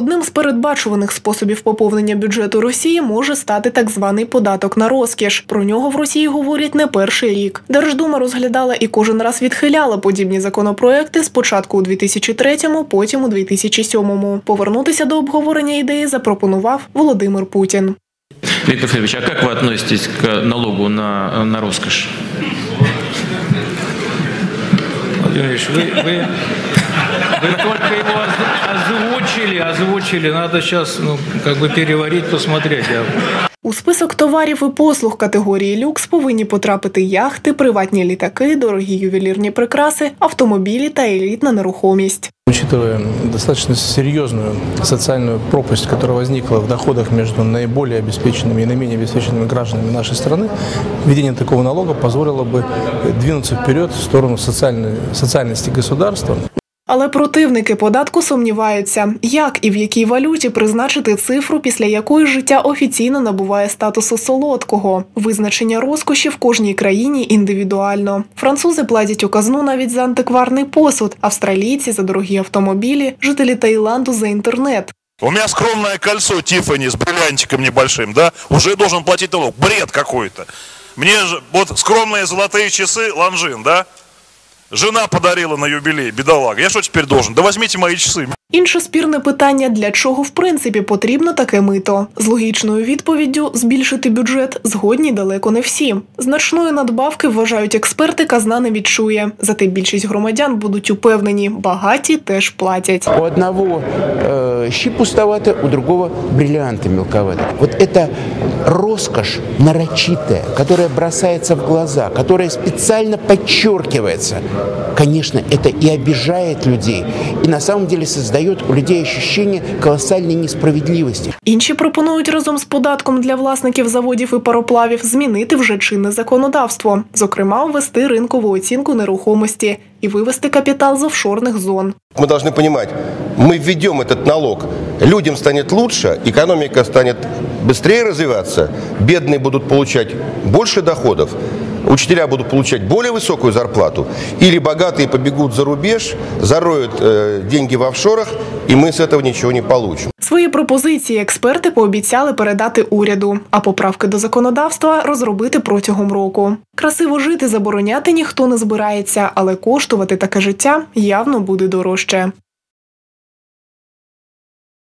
Одним з передбачуваних способів поповнення бюджету Росії може стати так званий податок на розкіш. Про нього в Росії говорять не перший рік. Держдума розглядала і кожен раз відхиляла подібні законопроекти спочатку у 2003-му, потім у 2007-му. Повернутися до обговорення ідеї запропонував Володимир Путін. Виктор Федорович, а как вы относитесь к налогу на, на роскошь? Владимир Ильич, вы, вы, вы только его оз- озвучили, озвучили. Надо сейчас, ну, как бы переварить, посмотреть. Я У список товарів і послуг категорії люкс повинні потрапити яхти, приватні літаки, дорогі ювелірні прикраси, автомобілі та елітна нерухомість. Учитывая достаточно серьезную социальную пропасть, которая возникла в доходах между наиболее обеспеченными и наименее обеспеченными гражданами нашей страны, введение такого налога позволило бы двинуться вперед в сторону социальной, социальности государства. Але противники податку сумніваються, як і в якій валюті призначити цифру, після якої життя офіційно набуває статусу солодкого. Визначення розкоші в кожній країні індивідуально. Французи платять у казну навіть за антикварний посуд, австралійці за дорогі автомобілі, жителі Таїланду за інтернет. У меня скромное кольцо Тиффани с бриллиантиком небольшим, да, уже должен платить налог. Бред какой-то. Мне же вот скромные золотые часы, ланжин, да? Жена подарила на юбилей, бедолага. Я что теперь должен? Да возьмите мои часы. Інше спірне питання, для чого в принципі потрібно таке мито. З логічною відповіддю збільшити бюджет згодні далеко не всі. Значної надбавки вважають експерти, казна не відчує. Зате більшість громадян будуть упевнені, багаті теж платять. У одного э, щи пустовато, у другого бриллианты мелковаты. Вот это роскошь нарочитая, которая бросается в глаза, которая специально подчеркивается. Конечно, это и обижает людей, и на самом деле создает у людей ощущение колоссальной несправедливости. Інші пропонують разом з податком для власників заводів і пароплавів змінити вже чинне законодавство, зокрема, ввести ринкову оцінку нерухомості і вивести капітал з офшорних зон. Мы должны понимать, мы введем этот налог, людям станет лучше, экономика станет быстрее развиваться, бедные будут получать больше доходов, учителя будут получать более высокую зарплату, или богатые побегут за рубеж, зароют э, деньги в офшорах, и мы с этого ничего не получим. Свої пропозиції експерти пообіцяли передати уряду, а поправки до законодавства розробити протягом року. Красиво жити забороняти ніхто не збирається, але коштувати таке життя явно буде дорожче.